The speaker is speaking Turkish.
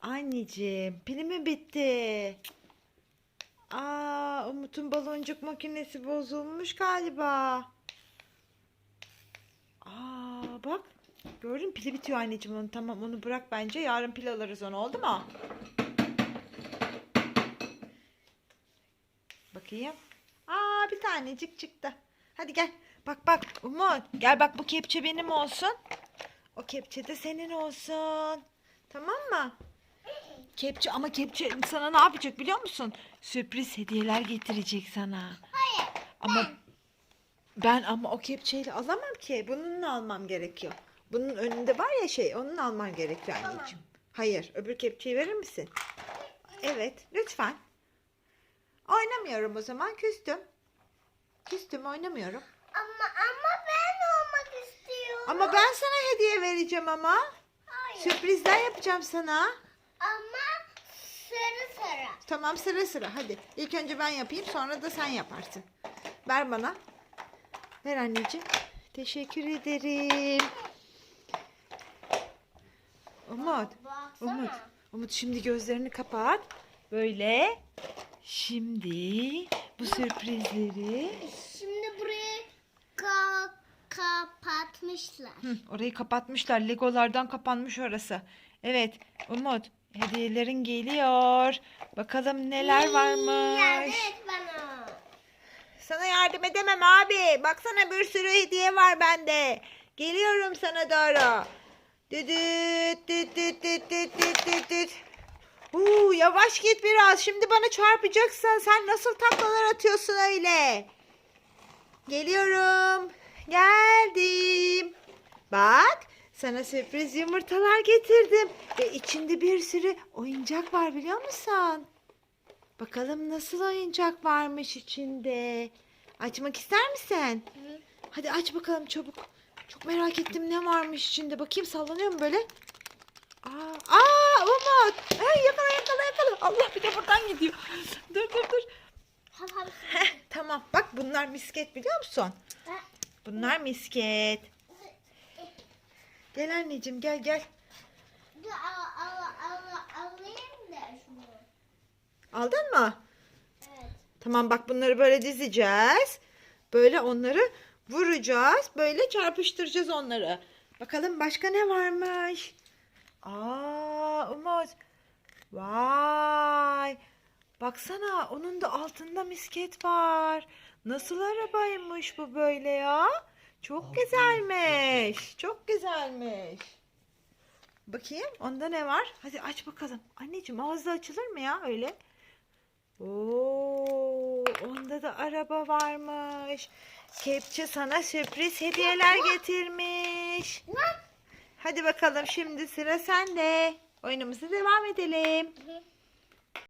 Anneciğim pili bitti? Aa Umut'un baloncuk makinesi bozulmuş galiba. Aa bak. Gördün pili bitiyor anneciğim onu. Tamam onu bırak bence. Yarın pil alırız onu oldu mu? Bakayım. Aa bir tanecik çıktı. Hadi gel. Bak bak Umut. Gel bak bu kepçe benim olsun. O kepçe de senin olsun. Tamam mı? Kepçe ama kepçe sana ne yapacak biliyor musun? Sürpriz hediyeler getirecek sana. Hayır. Ama ben ama o kepçeyle alamam ki. Bununla almam gerekiyor. Bunun önünde var ya şey, onun alman gerekiyor anneciğim. Hayır, öbür kepçeyi verir misin? Evet, lütfen. Oynamıyorum o zaman, küstüm. Küstüm, oynamıyorum. Ama ama ben olmak istiyorum. Ama ben sana hediye vereceğim ama. Hayır. Sürprizler yapacağım sana. Tamam sıra sıra hadi. İlk önce ben yapayım sonra da sen yaparsın. Ver bana. Ver anneciğim. Teşekkür ederim. Umut. Baksana. Umut. Umut şimdi gözlerini kapat. Böyle. Şimdi bu sürprizleri. Şimdi burayı ka kapatmışlar. Hı, orayı kapatmışlar. Legolardan kapanmış orası. Evet Umut. Hediyelerin geliyor. Bakalım neler varmış. Yardım et bana. Sana yardım edemem abi. Baksana bir sürü hediye var bende. Geliyorum sana doğru. Düdüt düt düt düt düt düt düt düt. Huu, yavaş git biraz. Şimdi bana çarpacaksın. Sen nasıl taklalar atıyorsun öyle? Geliyorum. Geldim. Bak sana sürpriz yumurtalar getirdim. Ve içinde bir sürü oyuncak var biliyor musun? Bakalım nasıl oyuncak varmış içinde. Açmak ister misin? Hı. Hadi aç bakalım çabuk. Çok merak ettim ne varmış içinde. Bakayım sallanıyor mu böyle? Aa, aa Umut. Ay, yakala yakala yakala. Allah bir de buradan gidiyor. Dur dur dur. Heh, tamam bak bunlar misket biliyor musun? Bunlar misket. Gel anneciğim gel gel. Dur al al al alayım da şunu. Aldın mı? Evet. Tamam bak bunları böyle dizeceğiz. Böyle onları vuracağız. Böyle çarpıştıracağız onları. Bakalım başka ne varmış? Aa Umut. Vay. Baksana onun da altında misket var. Nasıl arabaymış bu böyle ya? Çok güzelmiş. Çok güzelmiş. Bakayım onda ne var? Hadi aç bakalım. Anneciğim ağzı açılır mı ya öyle? Oo, onda da araba varmış. Kepçe sana sürpriz hediyeler getirmiş. Hadi bakalım şimdi sıra sende. Oyunumuza devam edelim. Hı.